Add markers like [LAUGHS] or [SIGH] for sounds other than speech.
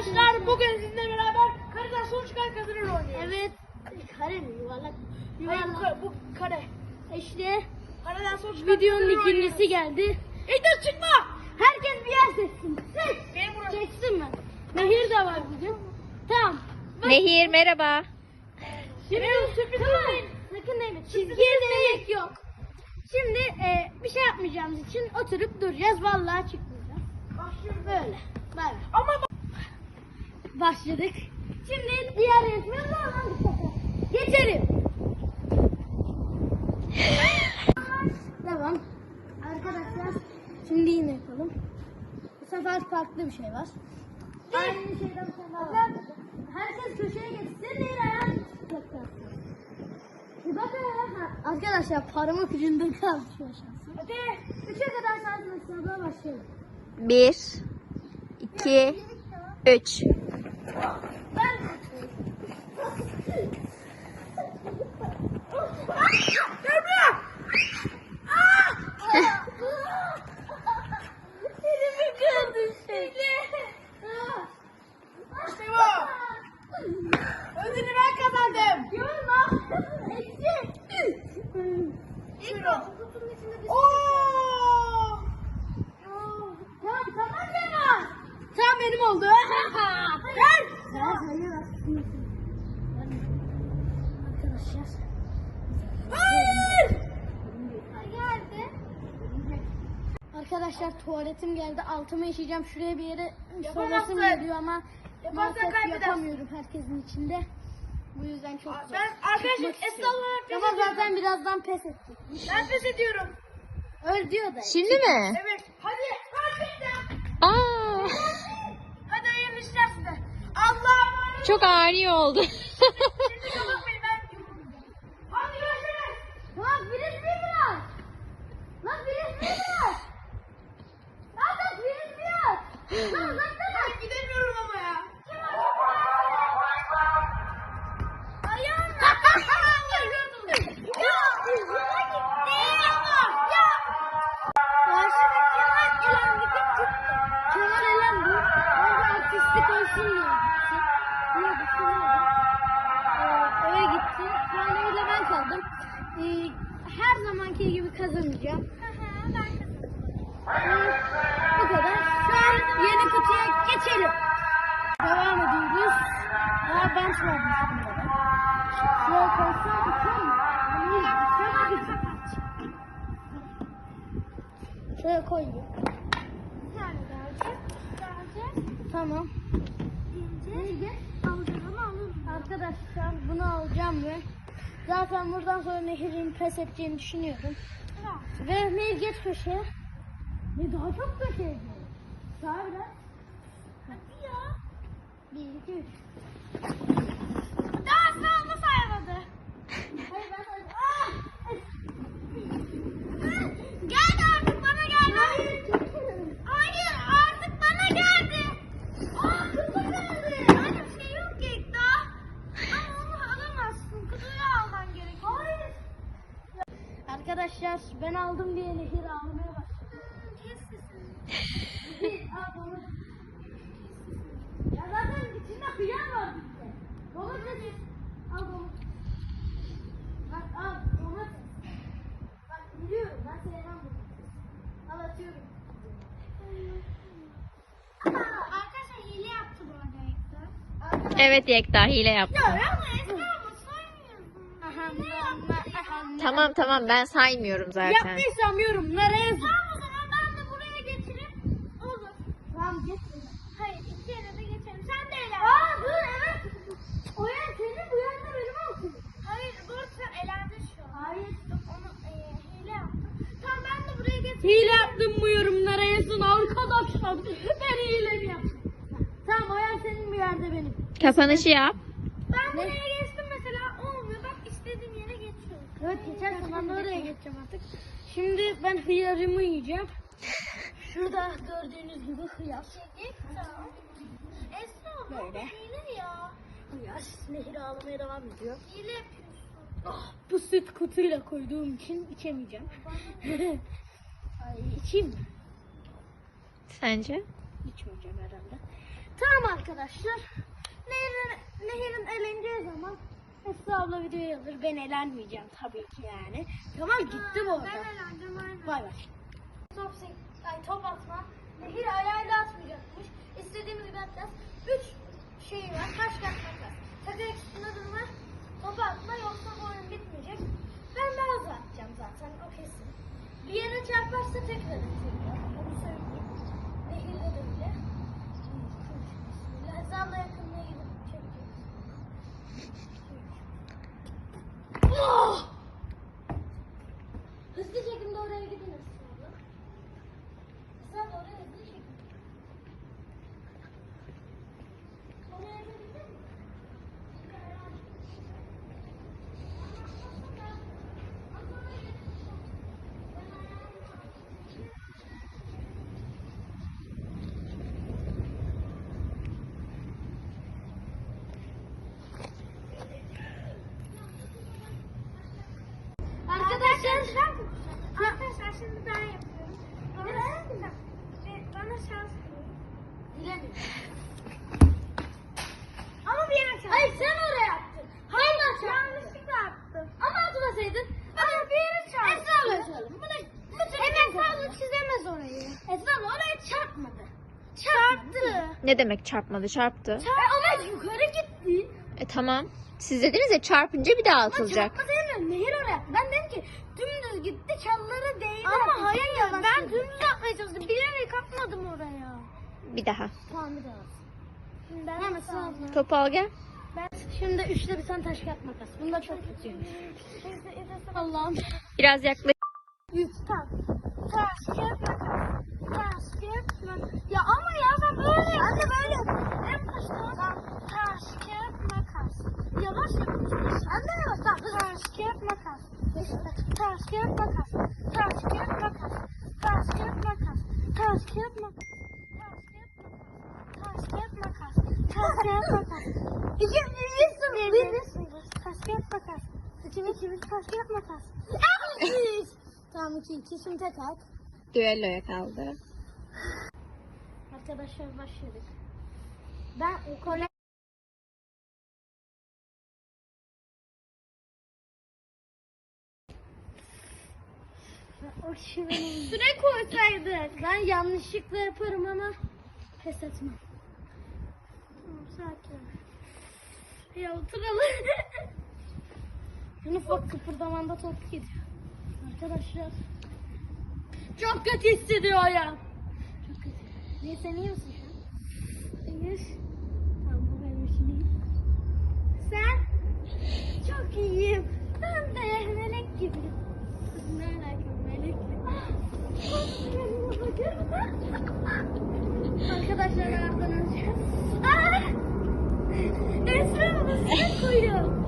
Arkadaşlar bugün sizinle beraber kareden son çıkan kazanır oynuyoruz. Evet. Kare mi yuvarlak? Hayır, bu Yuvarlak. kare. Bu kare. İşte Kareden son çıkan videonun kazanır ikincisi oynuyoruz. geldi. İlk çıkma. Herkes bir yer seçsin. Seç. Benim burası. Seçsin mi? Nehir de var bizim. Tamam. Nehir merhaba. Şimdi sürpriz tamam. olmayın. Sakın değme. Çizgiye değmek yok. Şimdi e, bir şey yapmayacağımız için oturup duracağız. Vallahi çıkmayacağız. Başlıyoruz. Böyle. Böyle. Ama başladık. Şimdi diğer resmimiz olan bir şaka. Geçelim. Devam. Arkadaşlar şimdi yine yapalım. Bu sefer farklı bir şey var. Aynı şeyden bir şey daha var. Herkes köşeye geçsin. Diğer ayağı Arkadaşlar parmak ucunda kaldı şu aşağısı. Hadi 3'e kadar saydım. Sabah başlayalım. 1 2 3 Wow. Arkadaşlar tuvaletim geldi. Altıma işeyeceğim. Şuraya bir yere solasım geliyor ama maalesef kaybedersin. yapamıyorum herkesin içinde. Bu yüzden çok zor. Ben arkadaşlar olarak pes Ama ediyorum. zaten birazdan pes ettik. Ben pes ediyorum. Öyle diyor da. Şimdi mi? Evet. Hadi. Hadi. Aa, Hadi hayırlı işler size. Allah'a emanet çok ani oldu. Şimdi kapatmayın ben yoruldum. Hadi görüşürüz. Lan frisbee bırak. Lan frisbee bırak. Lan geçelim. Devam ediyoruz. Daha varmış bunda da. Şuraya koysam tutar mı? Hayır, şöyle gidecek. Şuraya koyayım. Tamam. Arkadaşlar bunu alacağım ve zaten buradan sonra Nehir'in pes edeceğini düşünüyorum. Ve Nehir geç köşeye. Ne daha çok köşeye gidiyor. Sağa biraz. Hadi ya. Bir, iki, üç. Daha sağ mı saymadı? Hayır ben saydım. Ah! Geldi artık bana geldi. Hayır, çok iyi. Hayır artık bana geldi. Aa kutu geldi. Öyle bir şey yok ki İkta. Ama onu alamazsın. Kutuyu alman gerekiyor. Hayır. Arkadaşlar ben aldım diye Nehir ağlamaya başladı. Kes sesini. Bir, al bunu. Ya zaten içinde hıyar var bizde. Domates. Al domates. Bak al domates. Bak biliyorum ben sevmem domates. Al atıyorum. Arkadaşlar hile yaptı bu arada İkta. Arkadaşlar- evet Yekta hile yaptı. Tamam tamam ben saymıyorum zaten. Yaptıysam yorumlara yazın. Tamam o zaman ben de buraya getirip olur. Tamam geç. Hayır iki yere de geçelim. Sen de eğlen. Aa dur evet. O yan senin bu yan da benim olsun. Hayır dur sen elendin şu an. Hayır. Onu e, hile yaptım. Tamam ben de buraya getirip. Hile yaptım bu yazın arkadaşlar. Ben hile mi yaptım? Tamam o yan senin bir yerde benim. Kapanışı yap. Ben buraya geçtim mesela olmuyor. Bak istediğim yere geçiyorum. Evet geçersen ben de oraya geçeceğim artık. Şimdi ben hıyarımı yiyeceğim. Şurada gördüğünüz gibi hıyar. Esra bu Böyle. hile ya. Hıyar. Nehir ağlamaya devam ediyor. Hile yapıyorsun. Ah, bu süt kutuyla koyduğum için içemeyeceğim. [LAUGHS] Ay içeyim mi? Sence? İçmeyeceğim herhalde. Tamam arkadaşlar. Nehir'in, Nehir'in eleneceği zaman Esra abla videoyu alır. Ben elenmeyeceğim tabii ki yani. Tamam gitti bu arada. Ben eğlendim aynen. Bay bay. Top, ay, top atma. Nehir ayağıyla atmayacakmış. İstediğimiz gibi atacağız. Üç şey var. Taş kağıt makas. Takı üstünde durma. Topu atma yoksa bu oyun bitmeyecek. Ben daha hızlı atacağım zaten o kesin. Bir yere çarparsa tekrar atacağım. Hızlı şekilde oraya gidin. Esra abla oraya hızlı şekilde. Oraya da gidin mi? Arkadaşlar, arkadaşlar şimdi ben yapıyorum. Bana, bana şans verin. Dilemiyorum. Ama bir yere çarptım. Hayır sen oraya attın. Hayır ben yanlışlıkla attım. Ama atmasaydın. Ama bir yere çarptım. Esra abla açalım. Bunu, Hem Esra abla çizemez orayı. Esra abla oraya çarpmadı. Çarptı. Ne demek çarpmadı? Çarptı. Çarptı. Ama yukarı gitti. E tamam. Siz dediniz ya çarpınca bir daha atılacak. Çarpma demiyorum. Nehir oraya attı. Ben dedim ki dümdüz gitti çalları değdi. Ama hayır ya ben dümdüz atmaya çalıştım. Bilerek atmadım oraya. Bir daha. Tamam bir daha. Şimdi ben Hemen sağ Topu al gel. Ben Şimdi üçte bir tane taş kağıt makas. Bunda çok kötüymüş. Allah'ım. Biraz yaklaş. Üç tak. Taş kağıt makas. Makas. Ya ama ya ben böyle. Anne böyle yaptım. En başta. Kağıt makas. Yavaş yapıyorsun. Anne yavaş. Tamam. Kağıt makas. Kağıt makas. Kağıt makas. Kağıt makas. Kağıt makas. Kağıt makas. Kağıt makas. İki, bir, bir, bir, bir. Taş kağıt makas. İkimiz, ikimiz kağıt makas. Tamam iki iki. Şimdi tek at. Düelloya kaldı. Arkadaşlar başladık. Ben o kole o kişi benim. Süre koysaydık. Ben yanlışlıkla yaparım ama pes etmem. Tamam sakin ol. Ya oturalım. En ufak kıpırdamanda top gidiyor. Arkadaşlar. Çok kötü hissediyor ya. Çok kötü. Niye sen iyi misin an? İyiyiz. Tamam bu benim için iyi. Sen? Çok iyiyim. Ben de melek gibiyim. Ne alaka melekle. Arkadaşlar ayaktan önce. Aa! Esra baba suya koyuyor.